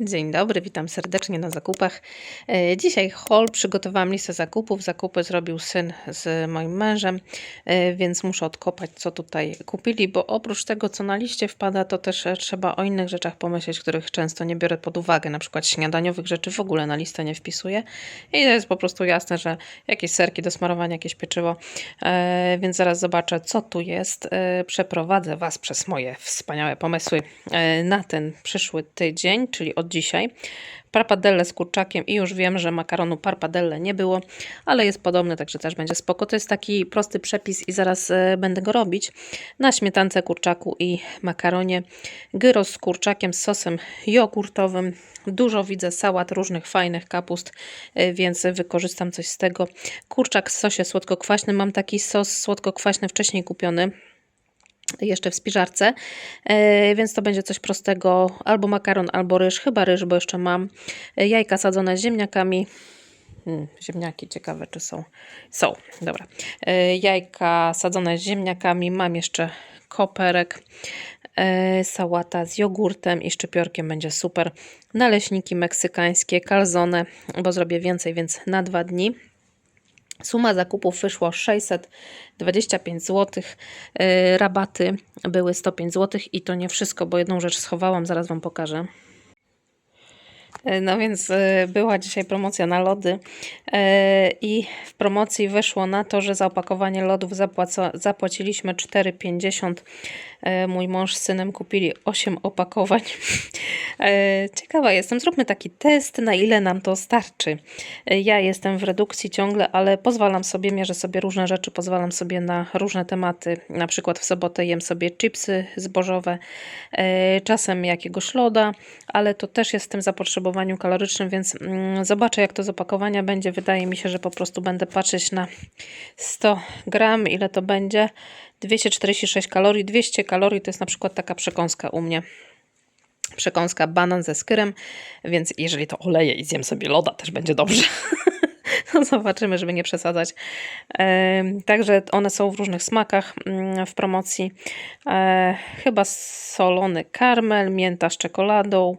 Dzień dobry, witam serdecznie na zakupach. E, Dzisiaj haul, przygotowałam listę zakupów. Zakupy zrobił syn z moim mężem, e, więc muszę odkopać, co tutaj kupili, bo oprócz tego, co na liście wpada, to też e, trzeba o innych rzeczach pomyśleć, których często nie biorę pod uwagę. Na przykład śniadaniowych rzeczy w ogóle na listę nie wpisuję. I to jest po prostu jasne, że jakieś serki do smarowania, jakieś pieczywo, więc zaraz zobaczę, co tu jest. Przeprowadzę Was przez moje wspaniałe pomysły na ten przyszły tydzień, czyli od dzisiaj. Parpadelle z kurczakiem i już wiem, że makaronu parpadelle nie było, ale jest podobny, także też będzie spoko. To jest taki prosty przepis i zaraz e, będę go robić. Na śmietance, kurczaku i makaronie. Gyros z kurczakiem z sosem jogurtowym. Dużo widzę sałat różnych fajnych kapust, e, więc wykorzystam coś z tego. Kurczak w sosie słodko-kwaśnym. Mam taki sos słodko-kwaśny wcześniej kupiony jeszcze w spiżarce, e, więc to będzie coś prostego, albo makaron, albo ryż, chyba ryż, bo jeszcze mam E, jajka sadzone z ziemniakami, Hmm, ziemniaki ciekawe czy są. Są, dobra. E, Jajka sadzone z ziemniakami, mam jeszcze koperek, sałata z jogurtem i szczypiorkiem będzie super. Naleśniki meksykańskie, calzone, bo zrobię więcej, więc na dwa dni. Suma zakupów wyszło 625 zł. Yy, rabaty były 105 zł i to nie wszystko, bo jedną rzecz schowałam, zaraz Wam pokażę. No więc yy, była dzisiaj promocja na lody yy, i w promocji wyszło na to, że za opakowanie lodów zapłaciliśmy 4,50. Yy, Mój mąż z synem kupili 8 opakowań. Ciekawa jestem, zróbmy taki test, na ile nam to starczy. Ja jestem w redukcji ciągle, ale pozwalam sobie, mierzę sobie różne rzeczy, pozwalam sobie na różne tematy. Na przykład w sobotę jem sobie chipsy zbożowe, czasem jakiegoś loda, ale to też jest w tym zapotrzebowaniu kalorycznym, więc mm, zobaczę jak to z opakowania będzie. Wydaje mi się, że po prostu będę patrzeć na 100 gram, ile to będzie. 246 kalorii, 200 kalorii to jest na przykład taka przekąska u mnie przekąska banan ze skyrem, więc jeżeli to oleję i zjem sobie loda, też będzie dobrze. Zobaczymy, żeby nie przesadzać. Także one są w różnych smakach mm, w promocji. E, Chyba solony karmel, mięta z czekoladą,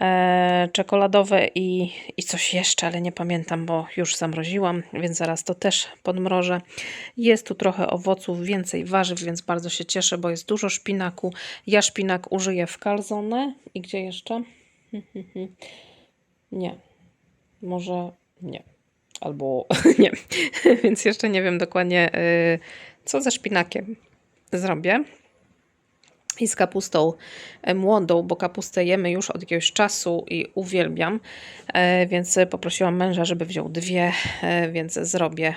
e, czekoladowe i, i coś jeszcze, ale nie pamiętam, bo już zamroziłam, więc zaraz to też podmrożę. Jest tu trochę owoców, więcej warzyw, więc bardzo się cieszę, bo jest dużo szpinaku. Ja szpinak użyję w calzone. I gdzie jeszcze? Nie. Może nie. Albo nie. Więc jeszcze nie wiem dokładnie, y, co ze szpinakiem zrobię. I z kapustą e, młodą, bo kapustę jemy już od jakiegoś czasu i uwielbiam, e, więc poprosiłam męża, żeby wziął dwie, e, więc zrobię.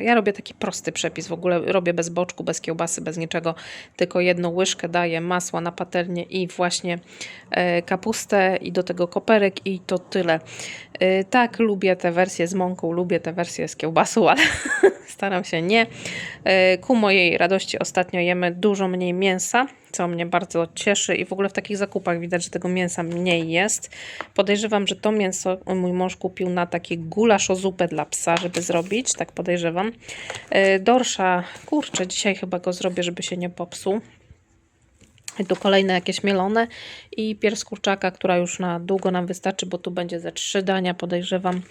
Ja robię taki prosty przepis, w ogóle robię bez boczku, bez kiełbasy, bez niczego, tylko jedną łyżkę daję masła na patelnię i właśnie kapustę i do tego koperek i to tyle. Tak, lubię tę wersję z mąką, lubię tę wersję z kiełbasą, ale staram się nie. Ku mojej radości ostatnio jemy dużo mniej mięsa, co mnie bardzo cieszy i w ogóle w takich zakupach widać, że tego mięsa mniej jest. Podejrzewam, że to mięso mój mąż kupił na takie gulaszozupę dla psa, żeby zrobić, tak podejrzewam. E, Dorsza, kurczę, dzisiaj chyba go zrobię, żeby się nie popsuł. I tu kolejne jakieś mielone i pierś kurczaka, która już na długo nam wystarczy, bo tu będzie ze trzy dania, podejrzewam.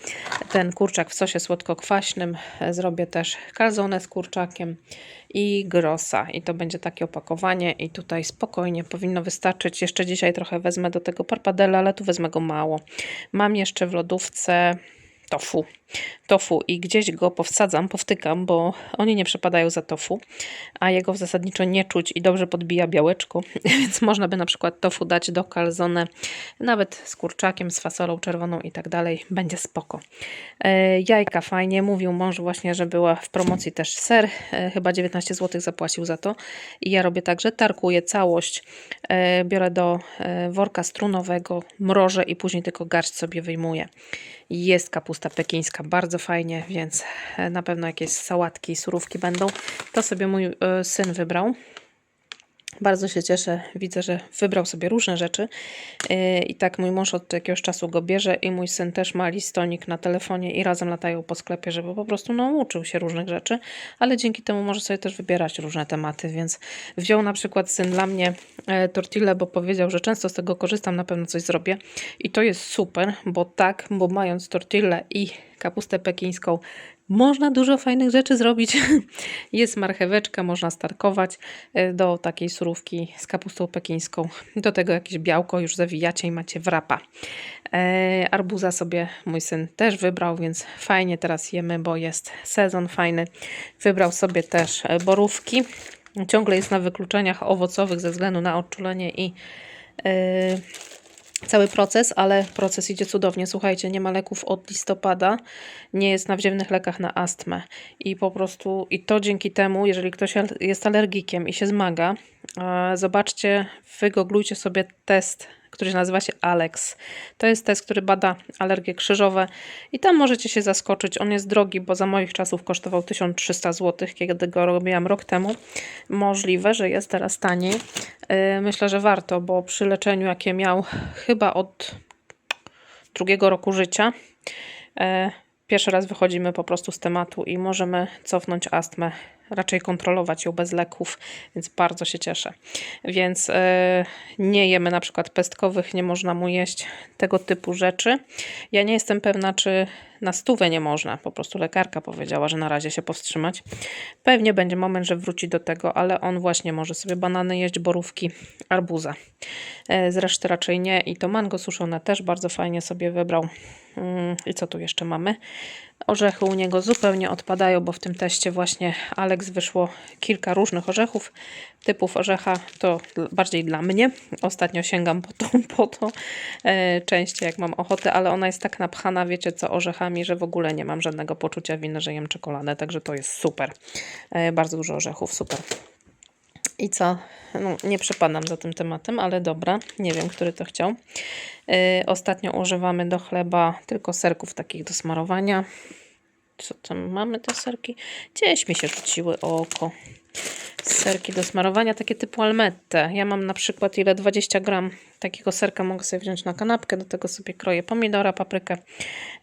Ten kurczak w sosie słodko-kwaśnym. Zrobię też calzone z kurczakiem i grosa. I to będzie takie opakowanie i tutaj spokojnie powinno wystarczyć. Jeszcze dzisiaj trochę wezmę do tego parpadella, ale tu wezmę go mało. Mam jeszcze w lodówce tofu. Tofu i gdzieś go powsadzam, powtykam, bo oni nie przepadają za tofu, a jego zasadniczo nie czuć i dobrze podbija białeczko, więc można by na przykład tofu dać do calzone, nawet z kurczakiem, z fasolą czerwoną i tak dalej, będzie spoko. E, jajka fajnie, mówił mąż właśnie, że była w promocji też ser, e, chyba 19 zł zapłacił za to i ja robię tak, że tarkuję całość, e, biorę do worka strunowego, mrożę i później tylko garść sobie wyjmuję. Jest kapusta pekińska, bardzo fajnie, więc e, na pewno jakieś sałatki, surówki będą. To sobie mój e, syn wybrał. Bardzo się cieszę, widzę, że wybrał sobie różne rzeczy. Yy, i tak mój mąż od jakiegoś czasu go bierze i mój syn też ma listonik na telefonie i razem latają po sklepie, żeby po prostu no, uczył się różnych rzeczy, ale dzięki temu może sobie też wybierać różne tematy, więc wziął na przykład syn dla mnie e, tortillę, bo powiedział, że często z tego korzystam, na pewno coś zrobię. I to jest super, bo tak, bo mając tortillę i kapustę pekińską można dużo fajnych rzeczy zrobić. Jest marcheweczka, można starkować e, do takiej surówki z kapustą pekińską. Do tego jakieś białko już zawijacie i macie wrapa. E, arbuza sobie mój syn też wybrał, więc fajnie teraz jemy, bo jest sezon fajny. Wybrał sobie też e, borówki. Ciągle jest na wykluczeniach owocowych ze względu na odczulenie i cały proces, ale proces idzie cudownie. Słuchajcie, nie ma leków od listopada, nie jest na wziewnych lekach na astmę i po prostu, i to dzięki temu, jeżeli ktoś jest alergikiem i się zmaga, zobaczcie, wygooglujcie sobie test który nazywa się Alex. To jest test, który bada alergie krzyżowe i tam możecie się zaskoczyć. On jest drogi, bo za moich czasów kosztował 1300 zł, kiedy go robiłam rok temu. Możliwe, że jest teraz taniej. Y, myślę, że warto, bo przy leczeniu, jakie miał chyba od drugiego roku życia, y, pierwszy raz wychodzimy po prostu z tematu i możemy cofnąć astmę raczej kontrolować ją bez leków, więc bardzo się cieszę. Więc yy, nie jemy na przykład pestkowych, nie można mu jeść tego typu rzeczy. Ja nie jestem pewna, czy na stówę nie można. Po prostu lekarka powiedziała, że na razie się powstrzymać. Pewnie będzie moment, że wróci do tego, ale on właśnie może sobie banany jeść, borówki, arbuza. Yy, z reszty raczej nie. I to mango suszone też bardzo fajnie sobie wybrał. Yy, I co tu jeszcze mamy? Orzechy u niego zupełnie odpadają, bo w tym teście właśnie Alex wyszło kilka różnych orzechów. Typów orzecha to bardziej dla mnie. Ostatnio sięgam po to, po to e, częściej jak mam ochotę, ale ona jest tak napchana, wiecie co, orzechami, że w ogóle nie mam żadnego poczucia winy, że jem czekoladę, także to jest super. E, bardzo dużo orzechów, super. I co? No, nie przepadam za tym tematem, ale dobra, nie wiem, który to chciał. Yy, ostatnio używamy do chleba tylko serków takich do smarowania. Co tam mamy te serki? Gdzieś mi się rzuciły o oko serki do smarowania, takie typu almette. Ja mam na przykład ile 20 gram takiego serka mogę sobie wziąć na kanapkę, do tego sobie kroję pomidora, paprykę,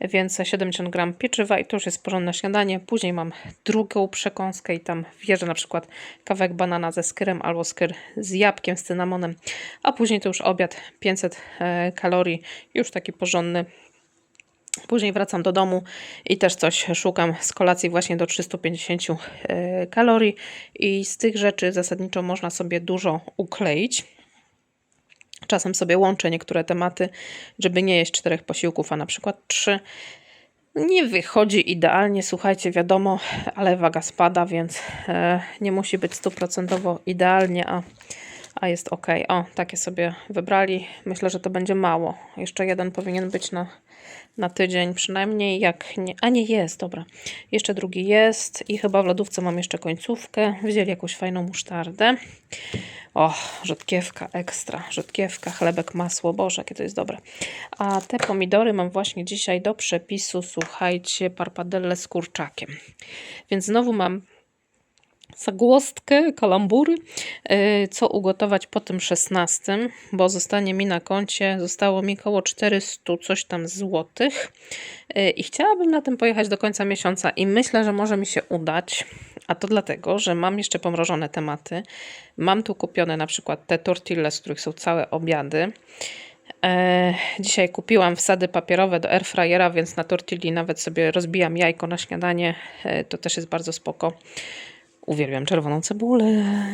więc 70 gram pieczywa i to już jest porządne śniadanie. Później mam drugą przekąskę i tam wjeżdża na przykład kawałek banana ze skyrem albo skyr z jabłkiem, z cynamonem, a później to już obiad 500 e, kalorii, już taki porządny. Później wracam do domu i też coś szukam z kolacji właśnie do 350 e, kalorii i z tych rzeczy zasadniczo można sobie dużo ukleić. Czasem sobie łączę niektóre tematy, żeby nie jeść czterech posiłków, a na przykład trzy. Nie wychodzi idealnie, słuchajcie, wiadomo, ale waga spada, więc e, nie musi być stuprocentowo idealnie, a, a jest ok. O, takie sobie wybrali. Myślę, że to będzie mało. Jeszcze jeden powinien być na na tydzień przynajmniej, jak nie, a nie jest, dobra. Jeszcze drugi jest i chyba w lodówce mam jeszcze końcówkę. Wzięli jakąś fajną musztardę. O, rzodkiewka ekstra, rzodkiewka, chlebek, masło, boże, jakie to jest dobre. A te pomidory mam właśnie dzisiaj do przepisu, słuchajcie, parpadelle z kurczakiem. Więc znowu mam zagłostkę, kalambury, y, co ugotować po tym 16, bo zostanie mi na koncie, zostało mi około 400 coś tam złotych y, i chciałabym na tym pojechać do końca miesiąca i myślę, że może mi się udać, a to dlatego, że mam jeszcze pomrożone tematy, mam tu kupione na przykład te tortille, z których są całe obiady, e, Dzisiaj kupiłam wsady papierowe do airfryera, więc na tortilli nawet sobie rozbijam jajko na śniadanie. E, to też jest bardzo spoko. Uwielbiam czerwoną cebulę.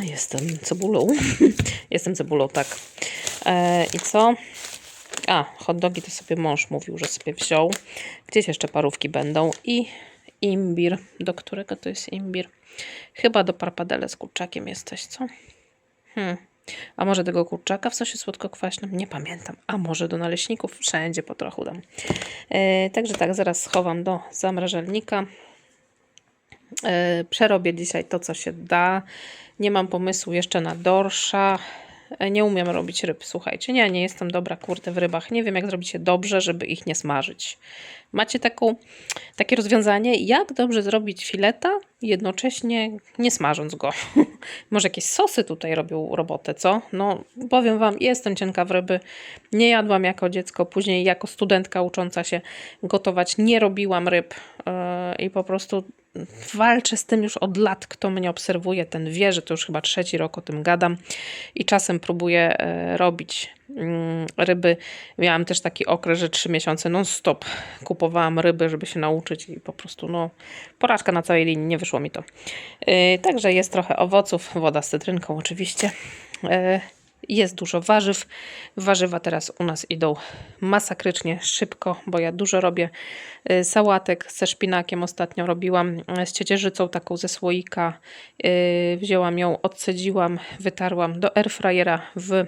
Jestem cebulą. Jestem cebulą, tak. E, I co? A, hot dogi to sobie mąż mówił, że sobie wziął. Gdzieś jeszcze parówki będą. I imbir. Do którego to jest imbir? Chyba do parpadele z kurczakiem jesteś, co? Hmm. A może tego kurczaka w sosie słodko-kwaśnym? Nie pamiętam. A może do naleśników? Wszędzie po trochu dam. E, także tak, zaraz schowam do zamrażalnika. E, przerobię dzisiaj to, co się da. Nie mam pomysłu jeszcze na dorsza. e, nie umiem robić ryb, słuchajcie. Nie, nie jestem dobra, kurde, w rybach. Nie wiem, jak zrobić je dobrze, żeby ich nie smażyć. Macie taką, takie rozwiązanie, jak dobrze zrobić fileta, jednocześnie nie smażąc go. Może jakieś sosy tutaj robią robotę, co? No, powiem Wam, jestem cienka w ryby. Nie jadłam jako dziecko, później jako studentka ucząca się gotować nie robiłam ryb yy, i po prostu walczę z tym już od lat. Kto mnie obserwuje, ten wie, że to już chyba trzeci rok o tym gadam i czasem próbuję e, robić mm, ryby. Miałam też taki okres, że trzy miesiące non-stop kupowałam ryby, żeby się nauczyć i po prostu no porażka na całej linii, nie wyszło mi to. Yy, Także jest trochę owoców, woda z cytrynką oczywiście. Jest dużo warzyw. Warzywa teraz u nas idą masakrycznie szybko, bo ja dużo robię y, sałatek ze szpinakiem. Ostatnio robiłam y, z ciecierzycą taką ze słoika. Y, Wzięłam ją, odcedziłam, wytarłam do airfryera w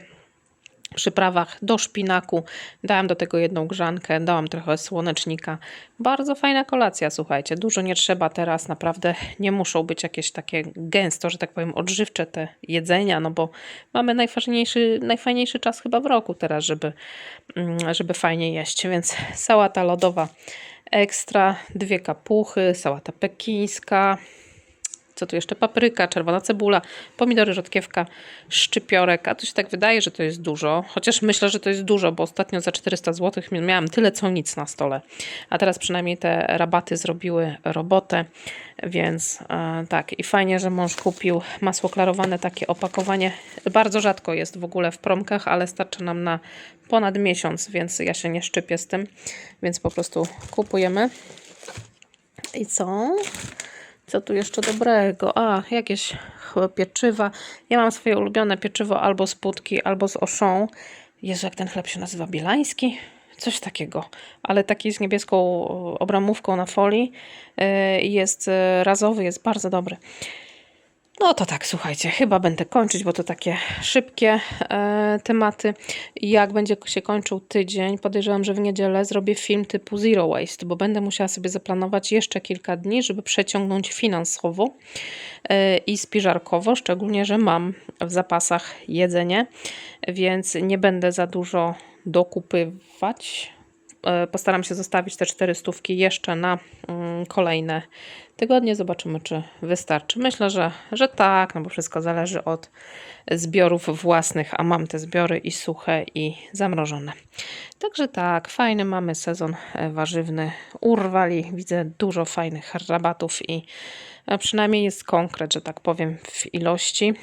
przyprawach do szpinaku. Dałam do tego jedną grzankę, dałam trochę słonecznika. Bardzo fajna kolacja, słuchajcie. Dużo nie trzeba teraz, naprawdę nie muszą być jakieś takie gęsto, że tak powiem, odżywcze te jedzenia, no bo mamy najfajniejszy, najfajniejszy czas chyba w roku teraz, żeby, mm, żeby fajnie jeść. Więc sałata lodowa ekstra, dwie kapuchy, sałata pekińska, co tu jeszcze? Papryka, czerwona cebula, pomidory, rzodkiewka, szczypiorek. A to się tak wydaje, że to jest dużo. Chociaż myślę, że to jest dużo, bo ostatnio za 400 zł miałam tyle co nic na stole. A teraz przynajmniej te rabaty zrobiły robotę. Więc e, tak, i fajnie, że mąż kupił masło klarowane, takie opakowanie. Bardzo rzadko jest w ogóle w promkach, ale starczy nam na ponad miesiąc, więc ja się nie szczypię z tym. Więc po prostu kupujemy. I co? Co tu jeszcze dobrego? A, jakieś pieczywa. Ja mam swoje ulubione pieczywo albo z putki, albo z oszą. Jezu, jak ten chleb się nazywa? Bielański? Coś takiego. Ale taki z niebieską obramówką na folii. Yy, Jest yy, razowy, jest bardzo dobry. No to tak, słuchajcie, chyba będę kończyć, bo to takie szybkie e, tematy. Jak będzie się kończył tydzień, podejrzewam, że w niedzielę zrobię film typu Zero Waste, bo będę musiała sobie zaplanować jeszcze kilka dni, żeby przeciągnąć finansowo e, i spiżarkowo, szczególnie, że mam w zapasach jedzenie, więc nie będę za dużo dokupywać. E, Postaram się zostawić te cztery stówki jeszcze na mm, kolejne tygodnie. Zobaczymy, czy wystarczy. Myślę, że, że tak, no bo wszystko zależy od zbiorów własnych, a mam te zbiory i suche, i zamrożone. Także tak, fajny mamy sezon e, warzywny. Urwali, widzę dużo fajnych rabatów i e, przynajmniej jest konkret, że tak powiem, w ilości.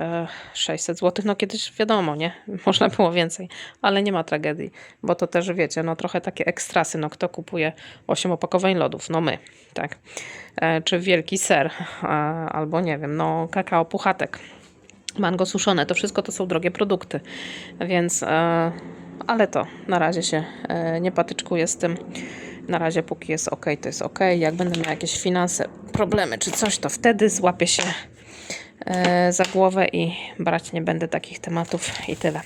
E, 600 zł, no kiedyś wiadomo, nie? Można było więcej, ale nie ma tragedii, bo to też wiecie, no trochę takie ekstrasy, no kto kupuje 8 opakowań lodów? No my, tak. E, Czy wielki ser, e, albo nie wiem, no kakao puchatek, mango suszone, to wszystko to są drogie produkty, więc e, ale to na razie się e, nie patyczkuję z tym. Na razie póki jest ok, to jest ok. Jak będę miała jakieś finanse, problemy czy coś, to wtedy złapię się e, za głowę i brać nie będę takich tematów i tyle.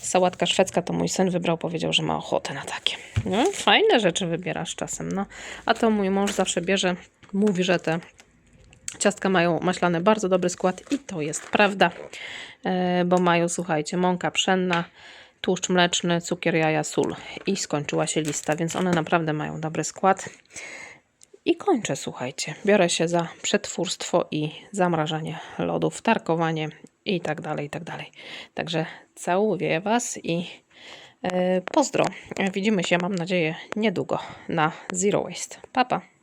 Sałatka szwedzka to mój syn wybrał, powiedział, że ma ochotę na takie. No, fajne rzeczy wybierasz czasem, no. A to mój mąż zawsze bierze, mówi, że te ciastka mają maślane bardzo dobry skład i to jest prawda, e, bo mają, słuchajcie, mąka pszenna, tłuszcz mleczny, cukier, jaja, sól i skończyła się lista, więc one naprawdę mają dobry skład. I kończę, słuchajcie. Biorę się za przetwórstwo i zamrażanie lodów, tarkowanie i tak dalej, i tak dalej. Także całuję Was i e, pozdro. Widzimy się, mam nadzieję, niedługo na Zero Waste. Pa, pa.